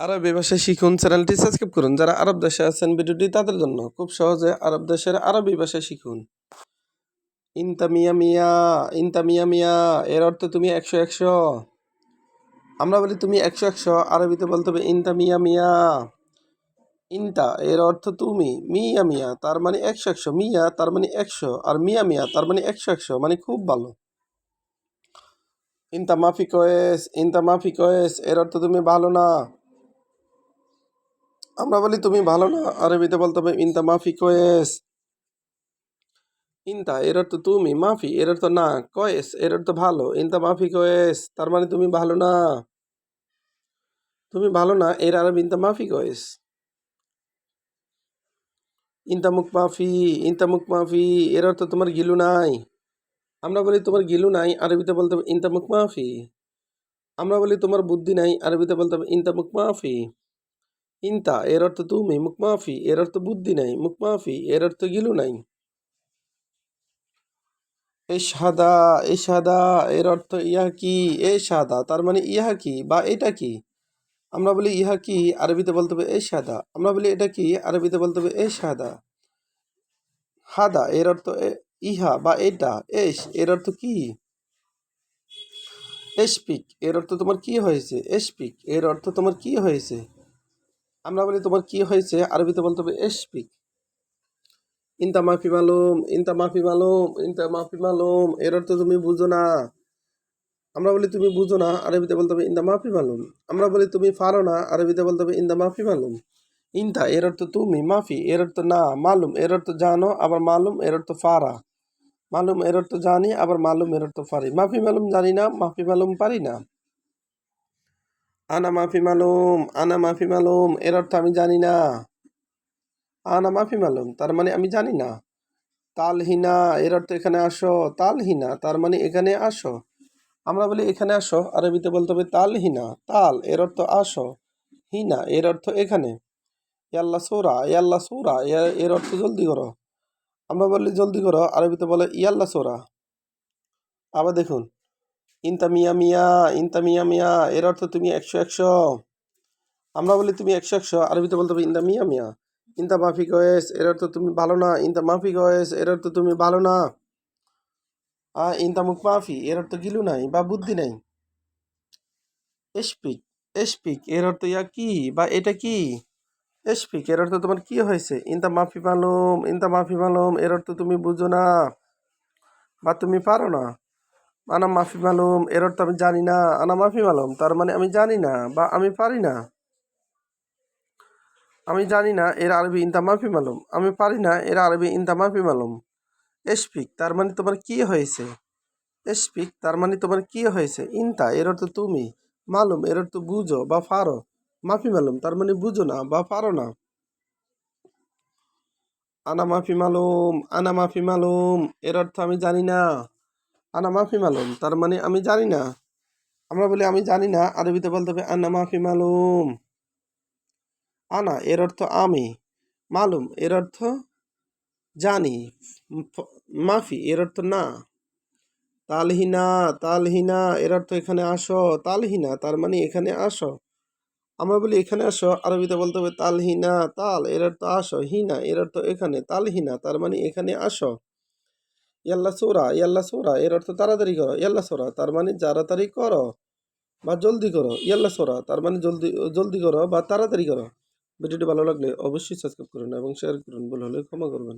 আরবি ভাষা শিখুন চ্যানেলটি সাবস্ক্রাইব করুন। যারা আরব দেশে আছেন, ভিডিওটি তাদের জন্য খুব সহজে আরব দেশের আরবি ভাষা শিখুন। ইনতা মিয়া মিয়া ইনতা মিয়া, এর অর্থ তুমি একশো একশো। আমরা বলি তুমি একশো একশো, আরবিতে বলতে হবে ইনতা মিয়া। মিয়া ইনতা, এর অর্থ তুমি, মিয়া মিয়া, তার মানে একশো একশো। মিয়া, তার মানে একশো, আর মিয়া মিয়া, তার মানে একশো একশো মানে খুব ভালো। ইনতা মাফি কয়েস ইনতা মাফি কয়েস এর অর্থ তুমি ভালো না। আমরা বলি, তুমি ভালো না? আরবিতে বলতে হবে, ইনতা মাফি কয়েস। ইনতা এর অর্থ তুমি, মাফি এর অর্থ না, কয়েস এর অর্থ ভালো, ইনতা মাফি কয়েস, তার মানে তুমি ভালো না। তুমি ভালো না, এর আরবি ইনতা মাফি কয়েস। ইনতা মুখ মাফি, ইনতা মুখ মাফি এর অর্থ তোমার গিলু নাই। আমরা বলি, তোমার গিলু নাই, আরবিতে বলতে হবে, ইনতা মুখ মাফি। আমরা বলি, তোমার বুদ্ধি নাই, আরবিতে বলতে হবে, ইনতা মুখ মাফি। ইনতা এর অর্থ তুমি মুখ মাফি এর অর্থ বুদ্ধি নাই মুখ মাফি এর অর্থ গিলু নাই এ সাদা এ সাদা এর অর্থ ইহা কি এ সাদা তার মানে ইহা কি বা এটা কি আমরা বলি ইহা কি আরবিতে বলতে হবে এ সাদা আমরা বলি এটা কি আরবিতে বলতে হবে এ সাদা হাদা এর অর্থ ইহা বা এটা এস এর অর্থ কি এসপিক এর অর্থ তোমার কি হয়েছে এসপিক এর অর্থ তোমার কি হয়েছে আমরা বলি, তোমার কি হয়েছে? আরবিতে বলতে হবে এসপিক ইনতা মাফি মালুম, ইনতা মাফি মালুম, ইনতা মাফি মালুম, এর অর্থ তুমি বুঝো না। আমরা বলি, তুমি বুঝো না। আরবিতে বলতে হবে ইনদা মাফি মালুম। আমরা বলি, তুমি পারো না। আরবিতে বলতে হবে ইনদা মাফি মালুম। ইনতা, এর অর্থ তুমি। মাফি, এর অর্থ না। মালুম, এর অর্থ জানো, আবার মালুম, এর অর্থ ফারা। মালুম, এর অর্থ জানি, আবার মালুম, এর অর্থ পারি মাফি মালুম জানি না, মাফি মালুম পারি না। আনা মাফি মালুম, আনা মাফি মালুম, এর অর্থ আমি জানি না। আনা মাফি মালুম, তার মানে আমি জানি না। তালহিনা, এর অর্থ এখানে আসো। তালহিনা, তার মানে এখানে আসো। আমরা বলি এখানে আসো, আরবিতে বলতে হবে তালহিনা, তাল, এর অর্থ আসো। হিনা, এর অর্থ এখানে। ইয়াল্লা সোরা ইয়াল্লা সোরা এর- অর্থ জলদি করো। আমরা বলি জলদি করো, আরবিতে বলে ইয়াল্লা সোরা। আবার দেখুন ইনতা মিয়া মিয়া, ইনতা মিয়া এর অর্থ তুমি একশো একশো। আমরা বলি তুমি একশো একশো, আরবিতে বলতে হবে ইনতা মিয়া মিয়া। ইনতা মাফি কয়েস এর অর্থ তুমি ভালো না। ইনতা মাফি কয়েস এর অর্থ তুমি ভালো না। আ, ইনতা মুখ মাফি, এর অর্থ গিলু নাই বা বুদ্ধি নাই। এসপিক এসপিক, এর অর্থ ইয়া কি বা এটা কি? এসপিক, এর অর্থ তোমার কি হয়েছে? ইনতা মাফি মালুম, ইনতা মাফি মালুম, এর অর্থ তুমি বুঝো না বা তুমি পারো না। আনা মাফি মালুম এর অর্থ আমি জানি না, আনা মাফি মালুম, তার মানে আমি জানি না, বা আমি পারি না। আমি জানি না, এর আরবি ইনতা মাফি মালুম, আমি পারি না, এর আরবি ইনতা মাফি মালুম। এসপিক, তার মানে তোমার কি হয়েছে? এসপিক, তার মানে তোমার কি হয়েছে? ইনতা এর অর্থ তুমি, মালুম এর অর্থ বুঝো, বা পারো। মাফি মালুম, তার মানে বুঝো না, বা পারো না। আনা মাফি মালুম, আনা মাফি মালুম এর অর্থ আমি জানি না। আনা মাফি মালুম। তার মানে আমি জানি না। আমরা বলি, আমি জানি না। আরবিতে বলতে হবে, আনা মাফি মালুম। আনা, এর অর্থ আমি। মালুম, এর অর্থ জানি। মাফি, এর অর্থ না। তালহিনা তালহিনা, এর অর্থ এখানে আসো। তালহিনা, তার মানে এখানে আসো। আমরা বলি, এখানে আসো। আরবিতে বলতে হবে, তালহিনা, তাল। এর অর্থ আসো। হিনা, এর অর্থ এখানে। তালহিনা, তার মানে এখানে আসো। ইয়াল্লা সৌরা ইয়াল্লা সৌরা, এর অর্থ তাড়াতাড়ি করো। ইয়াল্লা সৌরা, তার মানে তাড়াতাড়ি করো বা জলদি করো। ইয়াল্লা সৌরা, তার মানে জলদি জলদি করো বা তাড়াতাড়ি করো। ভিডিওটি ভালো লাগলে অবশ্যই সাবস্ক্রাইব করুন এবং শেয়ার করুন। ভুল হলে ক্ষমা করবেন।